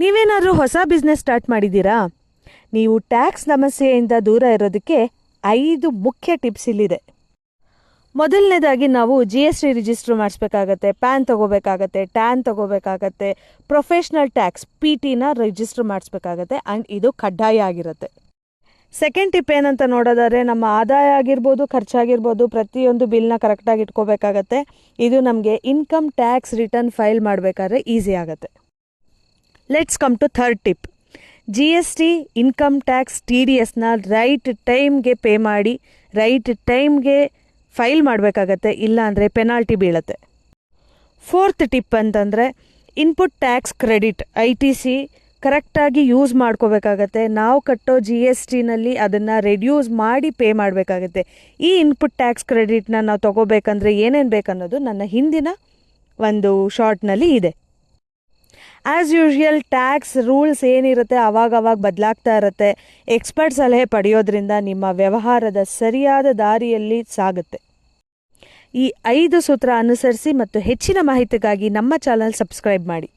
ನೀವೇನಾದರೂ ಹೊಸ business start ಮಾಡಿದ್ದೀರಾ? ನೀವು ಟ್ಯಾಕ್ಸ್ ಸಮಸ್ಯೆಯಿಂದ ದೂರ ಇರೋದಕ್ಕೆ ಐದು ಮುಖ್ಯ ಟಿಪ್ಸ್ ಇಲ್ಲಿದೆ. ಮೊದಲನೇದಾಗಿ ನಾವು ಜಿ ಎಸ್ ಟಿ ರಿಜಿಸ್ಟರ್ ಮಾಡಿಸ್ಬೇಕಾಗತ್ತೆ ಪ್ಯಾನ್ ತೊಗೋಬೇಕಾಗತ್ತೆ ಟ್ಯಾನ್ ತೊಗೋಬೇಕಾಗತ್ತೆ ಪ್ರೊಫೆಷ್ನಲ್ ಟ್ಯಾಕ್ಸ್ ಪಿ ಟಿನ ರಿಜಿಸ್ಟರ್ ಮಾಡಿಸ್ಬೇಕಾಗತ್ತೆ ಆ್ಯಂಡ್ ಇದು ಕಡ್ಡಾಯ ಆಗಿರುತ್ತೆ. ಸೆಕೆಂಡ್ ಟಿಪ್ ಏನಂತ ನೋಡೋದಾದ್ರೆ, ನಮ್ಮ ಆದಾಯ ಆಗಿರ್ಬೋದು ಖರ್ಚಾಗಿರ್ಬೋದು ಪ್ರತಿಯೊಂದು ಬಿಲ್ನ ಕರೆಕ್ಟಾಗಿ ಇಟ್ಕೋಬೇಕಾಗತ್ತೆ. ಇದು ನಮಗೆ ಇನ್ಕಮ್ ಟ್ಯಾಕ್ಸ್ ರಿಟರ್ನ್ ಫೈಲ್ ಮಾಡಬೇಕಾದ್ರೆ ಈಸಿ ಆಗುತ್ತೆ. Let's come to third tip G S T income tax T D ಎಸ್ನ ರೈಟ್ ಟೈಮ್ಗೆ ಪೇ ಮಾಡಿ ರೈಟ್ ಟೈಮ್ಗೆ ಫೈಲ್ ಮಾಡಬೇಕಾಗತ್ತೆ ಇಲ್ಲಾಂದರೆ ಪೆನಾಲ್ಟಿ ಬೀಳುತ್ತೆ. ಫೋರ್ತ್ ಟಿಪ್ ಅಂತಂದರೆ input tax credit I T C ಕರೆಕ್ಟಾಗಿ ಯೂಸ್ ಮಾಡ್ಕೋಬೇಕಾಗತ್ತೆ. ನಾವು ಕಟ್ಟೋ ಜಿ ಎಸ್ ಟಿನಲ್ಲಿ ಅದನ್ನು ರೆಡ್ಯೂಸ್ ಮಾಡಿ ಪೇ ಮಾಡಬೇಕಾಗತ್ತೆ. ಈ ಇನ್ಪುಟ್ ಟ್ಯಾಕ್ಸ್ ಕ್ರೆಡಿಟ್ನ ನಾವು ತೊಗೋಬೇಕಂದ್ರೆ ಏನೇನು ಬೇಕನ್ನೋದು ನನ್ನ ಹಿಂದಿನ ಒಂದು ಶಾರ್ಟ್ನಲ್ಲಿ ಇದೆ. ಆ್ಯಸ್ ಯೂಶುವಲ್ ಟ್ಯಾಕ್ಸ್ ರೂಲ್ಸ್ ಏನಿರುತ್ತೆ, ಅವಾಗವಾಗ ಅವಾಗ ಬದಲಾಗ್ತಾ ಇರುತ್ತೆ. ಎಕ್ಸ್ಪರ್ಟ್ ಸಲಹೆ ಪಡೆಯೋದ್ರಿಂದ ನಿಮ್ಮ ವ್ಯವಹಾರದ ಸರಿಯಾದ ದಾರಿಯಲ್ಲಿ ಸಾಗುತ್ತೆ. ಈ ಐದು ಸೂತ್ರ ಅನುಸರಿಸಿ ಮತ್ತು ಹೆಚ್ಚಿನ ಮಾಹಿತಿಗಾಗಿ ನಮ್ಮ ಚಾನಲ್ ಸಬ್ಸ್ಕ್ರೈಬ್ ಮಾಡಿ.